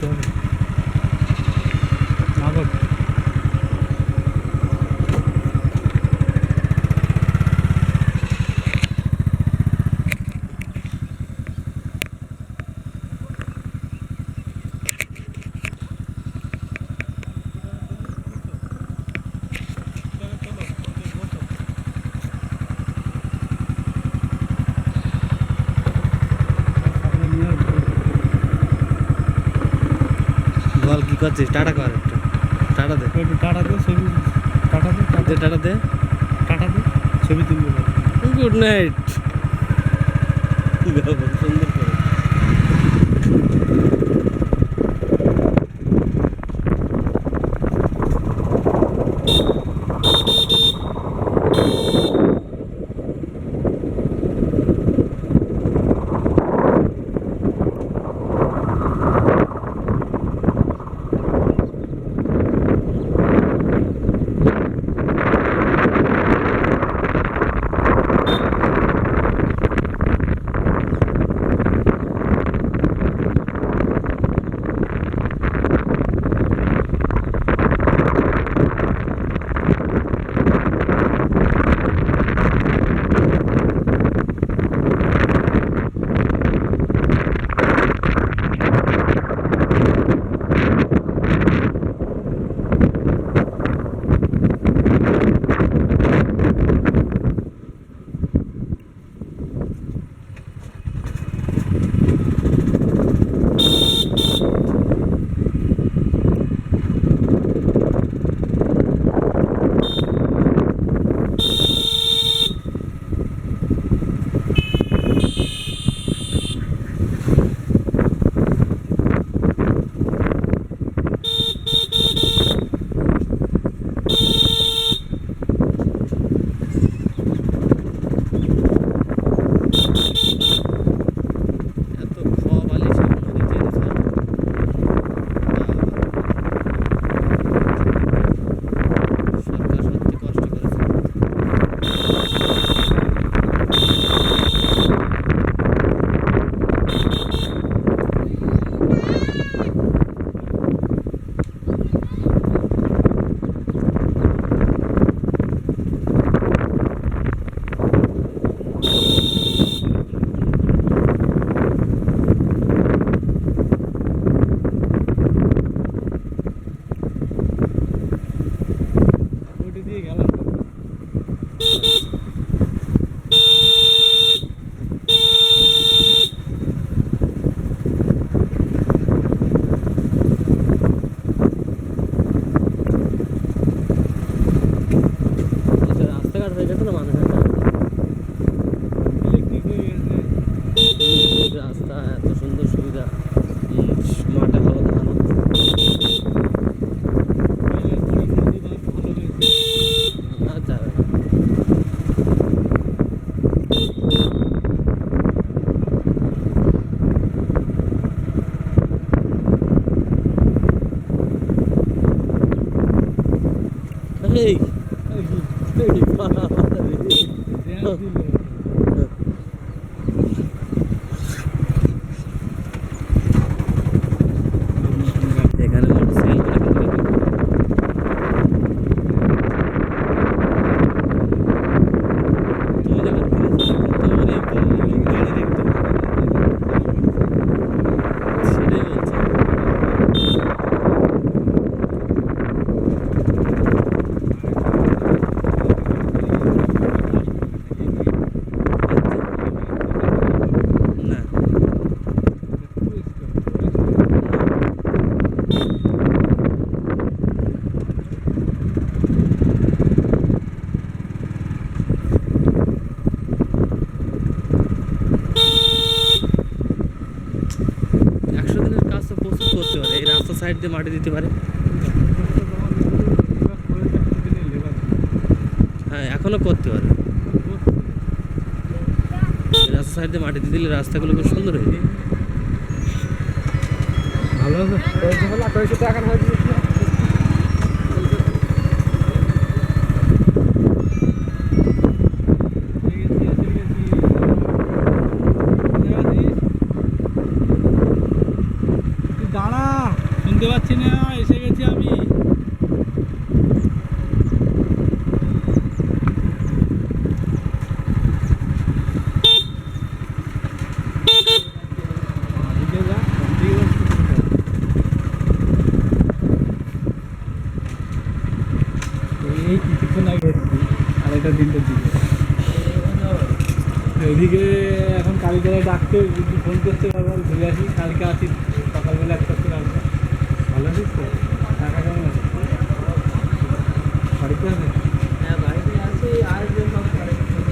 差不。করছিস tata কর একটা। Tata দে। টাটা দে ছবি টাটা দে টাটা দে টাটা দে। টাটা দে ছবি তুলবো। Good night. সুন্দর Дякую. দিয়ে মাটি দিতে পারে। হ্যাঁ এখনও করতে পারে। রাস্তা সাইড দিয়ে মাটি দিয়ে দিলে রাস্তাগুলো খুব সুন্দর হয়ে যায়। ভালো টাকা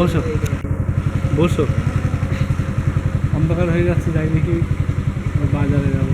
বসো। বসো। অন্ধকার হয়ে যাচ্ছে যাই দেখি বাজারে যাব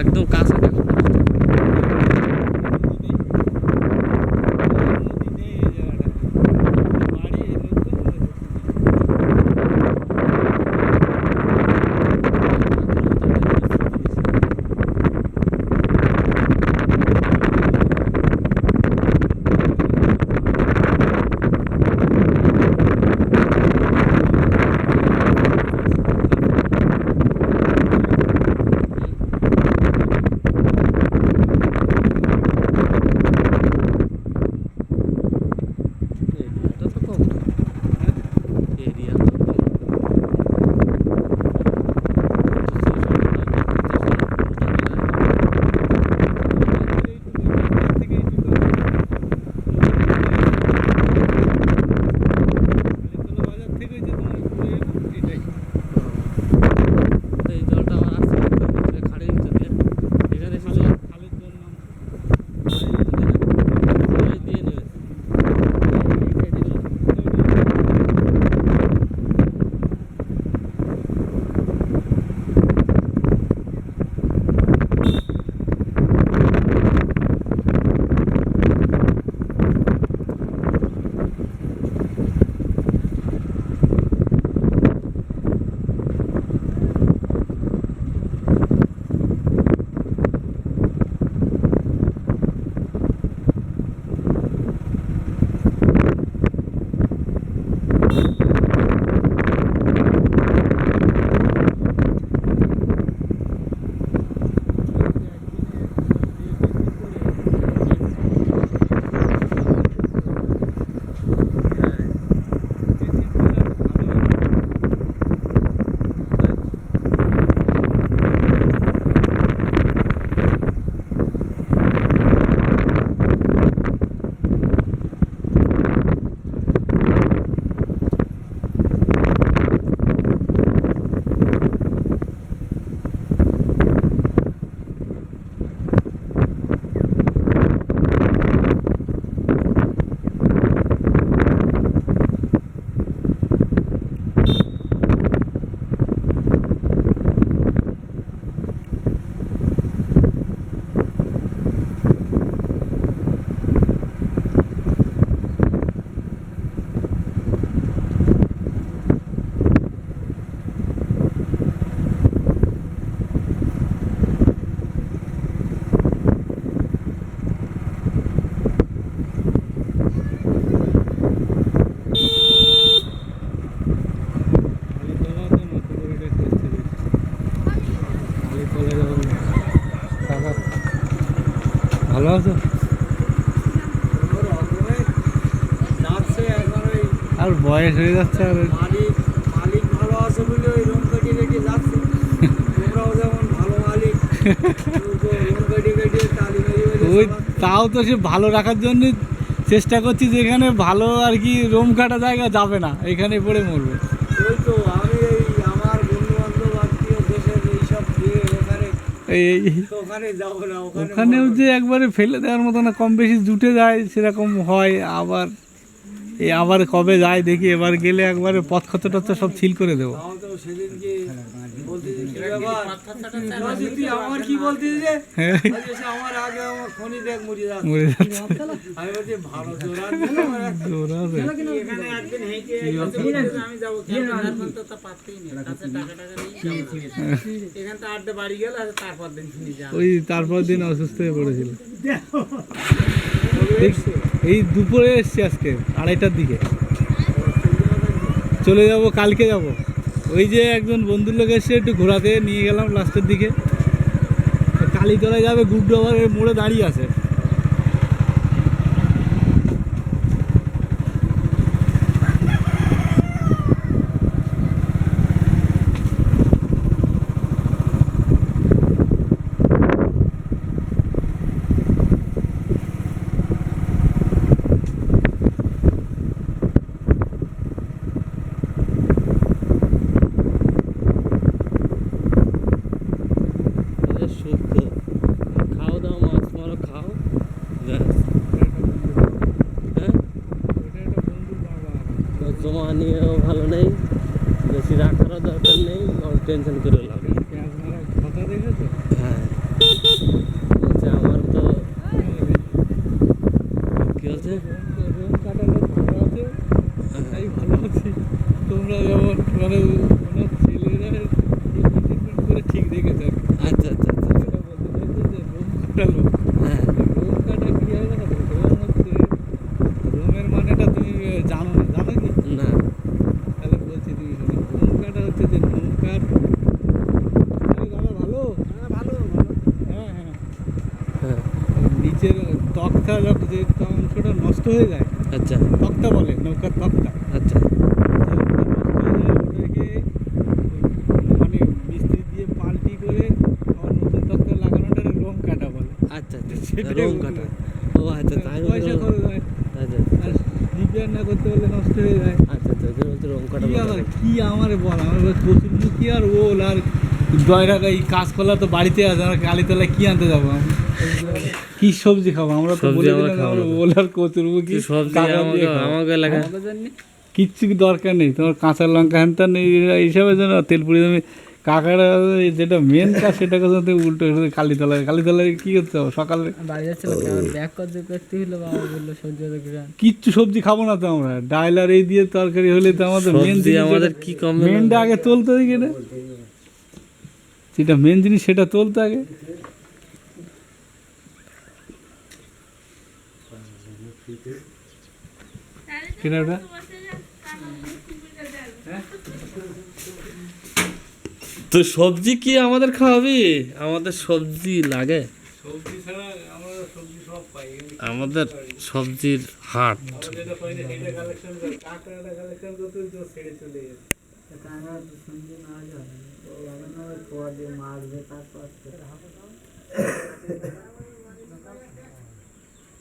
একদম কাছে দেখো ভালো আছো? আর বয়স হয়ে যাচ্ছে আর মালিক মালিক ভালো আছে বলে ওই রুম কাটিয়ে কাটিয়ে যাচ্ছে তোমরাও যেমন ভালো মালিক রুম কাটিয়ে কাটিয়ে তালি মেরে মেরে ওই তাও তো সে ভালো রাখার জন্য চেষ্টা করছি যেখানে ভালো আর কি রোম কাটা জায়গা যাবে না এখানে পড়ে মরবে। ওই তো আমি এই আমার বন্ধু বান্ধব আত্মীয় দেশের এইসব দিয়ে এখানে এই ওখানেও যে একবারে ফেলে দেওয়ার মতো না কম বেশি জুটে যায় সেরকম হয় আবার। এই আবার কবে যায় দেখি এবার গেলে একবারে পথ খরচা টচ্চা সব ছিল করে দেবো। ওই তারপর দিন অসুস্থ হয়ে পড়েছিল। এই দুপুরে এসছি আজকে, আড়াইটার দিকে। চলে যাব, কালকে যাব। ওই যে একজন বন্ধুর লোক এসে একটু ঘোরাতে নিয়ে গেলাম লাস্টের দিকে। কালীতলায় যাবে, গুড্ডু মোড়ে দাঁড়িয়ে আছে। খাওয়া নিয়েও ভালো নেই বেশি রাখারও দরকার নেই টেনশন করে হয়ে যায়। আচ্ছা। তক্তা বলে নৌকার তক্তা। আচ্ছা। মানে আচ্ছা আচ্ছা। রং কাটা। ও আচ্ছা তাই পয়সা খরচ হয়। আচ্ছা আর রিপেয়ার না করতে পারলে নষ্ট হয়ে যায়। আচ্ছা আচ্ছা। রং কাটা কি আমারে বল? আমার আর ওল? আর জয়রাগা এই কাঁচকলা তো বাড়িতে আছে আমরা কালীতলায় কি আনতে যাব আমরা? কি সবজি খাব? আমরা তো বলে আমরা দিলাম খাব আমরা না। ওল আর কচুর মুখী কি সবজি আমাকে খাব। আমাকে এলাকা? কিচ্ছু কি দরকার নেই? তোমার কাঁচা লঙ্কা হ্যানটা নেই এইসবের জন্য তেল পুড়ি তুমি কাকারা যেটা মেন কাজ সেটা কথা তুমি উল্টো কালীতলায় কালীতলায় কি করতে হবে? সকালে কিচ্ছু সবজি খাব না তো আমরা। ডাল আর এই দিয়ে তরকারি হলে তো আমাদের মেন আমাদের কি কমবে না? মেনটা আগে তুলতে দিকে না? যেটা মেন জিনিস সেটা তুলতে আগে কেনা ওটা তো সবজি কি আমাদের খাওয়াবি? আমাদের সবজি লাগে। সবজি ছাড়া আমরা সবজি সব পাই আমাদের সবজির হাট। যেটা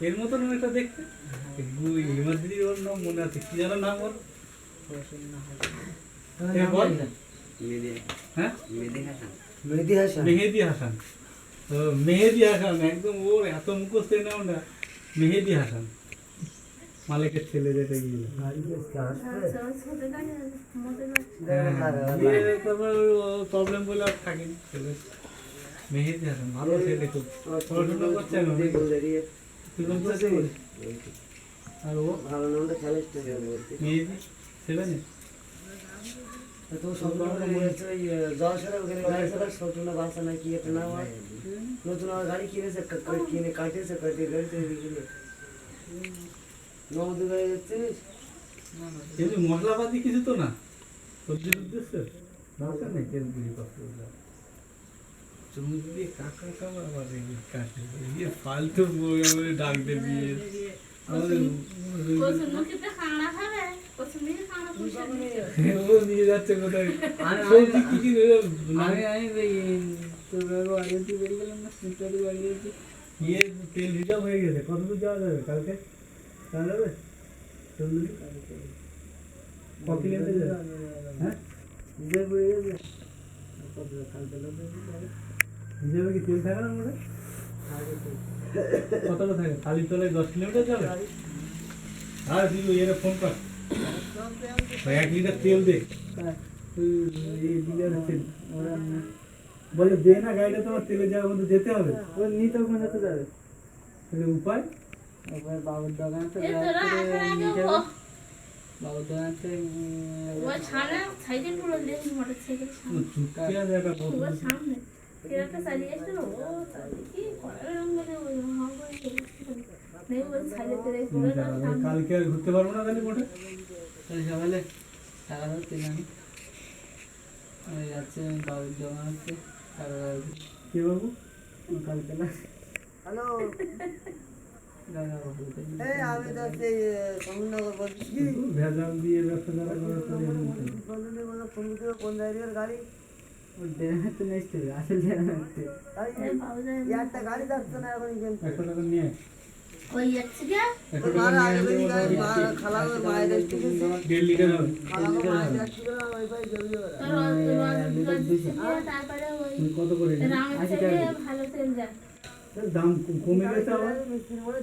এর মতন একটা দেখতে। হিমাদ দিদি ওর নাম মনে আছে। কি যেন নাম ওর? বল। হ্যাঁ? মেহেদি হাসান। মেহেদি হাসান। তো মেহেদি হাসান একদম ওর এত মুখস্থ নাম না। মেহেদি হাসান। মালিকের ছেলে যেটা গিয়ে। প্রবলেম বলে আর থাকেনি। ছেলে। মেহেদি হাসান ভালো ছেলে খুব। পড়াশোনা করছে ও মেহেদি ছেলে নেই নতুন আমার গাড়ি কিনেছে কা- কা- কিনে কাটিয়েছে কাটিয়ে গাড়ি তৈরি করে নবদু গাড়ি যাচ্ছিস এমনি মশলাপাতি কিছু তো না। সবজির উদ্দেশ্যে? দরকার নেই তেল দিয়ে কষ্ট চুমুক দিয়ে কাকা আবার এই কাটে ইয়ে ফালতু বই আমাদের ডাক দে দিয়ে আমাদের ও নিয়ে যাচ্ছে কোথায়? সবজি কি কি আমি আমি তোর বাড়ি দিয়ে বেরিয়ে গেলাম না সিস্টারি বাড়ি গেছি ইয়ে তেল রিজার্ভ হয়ে গেছে কত দূর যাওয়া যাবে কালকে? যাওয়া যাবে? হ্যাঁ নিজের বেরিয়ে গেছে। রিজার্ভে কি তেল থাকে না মোটে কতটা থাকে? খালির তলায় দশ কিলোমিটার যাবে আর তুই এর ফোন কর। এক লিটার তেল দে। ওই এই ডিলারের তেল বলে দে না গাড়িটা তোমার তেলের জায়গা মধ্যে যেতে হবে। ও নিতে ওখানে যেতে যাবে। তাহলে উপায়? একবার বাবুর দোকান থেকে নিয়ে যাবে। বাবুর দোকান থেকে ওই ছানা সাইকেল পুরো লেগে মোটরসাইকেল সামনে। চুপকে সামনে। ট্রাকটা চালিয়ে এসেছিল ও কি করার রঙ ওই হাওয়া করে চলে এসেছিল। নেই ওই সাইডে তেরে পুরো কালকে আর ঘুরতে পারব না তাহলে মোটে তাহলে সকালে টাকা ধরতে জানি ওই যাচ্ছে বাবুর দোকান হচ্ছে টাকা কে বাবু কালকে না হ্যালো এই আমি তো সেই সমুদ্রনগর বলছি কি ভেজাল দিয়ে ব্যবসা করে ফোন করে কোন জায়গার গাড়ি কত করে নিলে? রামের থেকে ভালো তেল যায় দাম কমে গেছে আবার মনে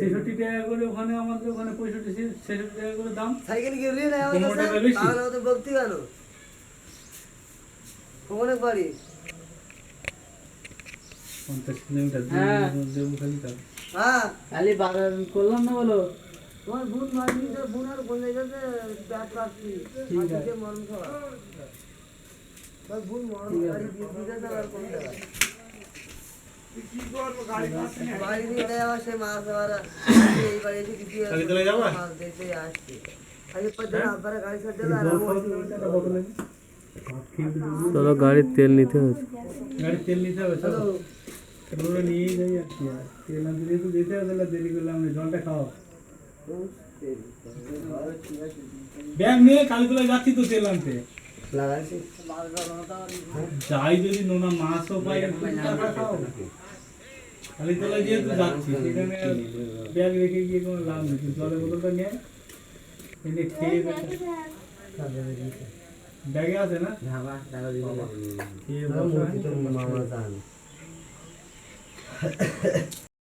ছেষট্টি টাকা করে ওখানে আমাদের ওখানে পঁয়ষট্টি ছেষট্টি টাকা করে দাম সাইকেল টাকা বেশি। তাহলে ওদের ভক্তি কেন অনেক বাড়ি? পঞ্চাশ কিলোমিটার হ্যাঁ। খালি তার হ্যাঁ। খালি বাজার করলাম না বলো? তোমার বোন মারবি তো বোন আর কোন জায়গাতে ব্যাট রাখছি মরণ খাওয়া তোর বোন মরণ গাড়ি দিয়ে দিতে আর কোন জায়গায়? বাড়ি দিয়ে দেয় সে মাছ আবার এই বাড়ি এসে কিছু? মাছ দেখতে আসছে। আগে পর্যন্ত আপনারা গাড়ি ছাড়তে চলো গাড়ির তেল নিতে হচ্ছে গাড়ির তেল নিতে হবে, চলো। ওরা নিয়েই যাই আর কি, আর তেল আনতে যেহেতু যেতে হবে তাহলে দেরি করলাম না জলটা খাও ব্যাগ নিয়ে কালীতলায় যাচ্ছি তো তেল আনতে। যাই যদি নোনা মাছও পাই খাও। কালীতলায় যেহেতু যাচ্ছি, সেখানে ব্যাগ রেখে গিয়ে কোনো লাভ নেই জলের বোতলটা নিয়ে খেয়ে। ব্যাগে আছে না? বসো। মামা জান।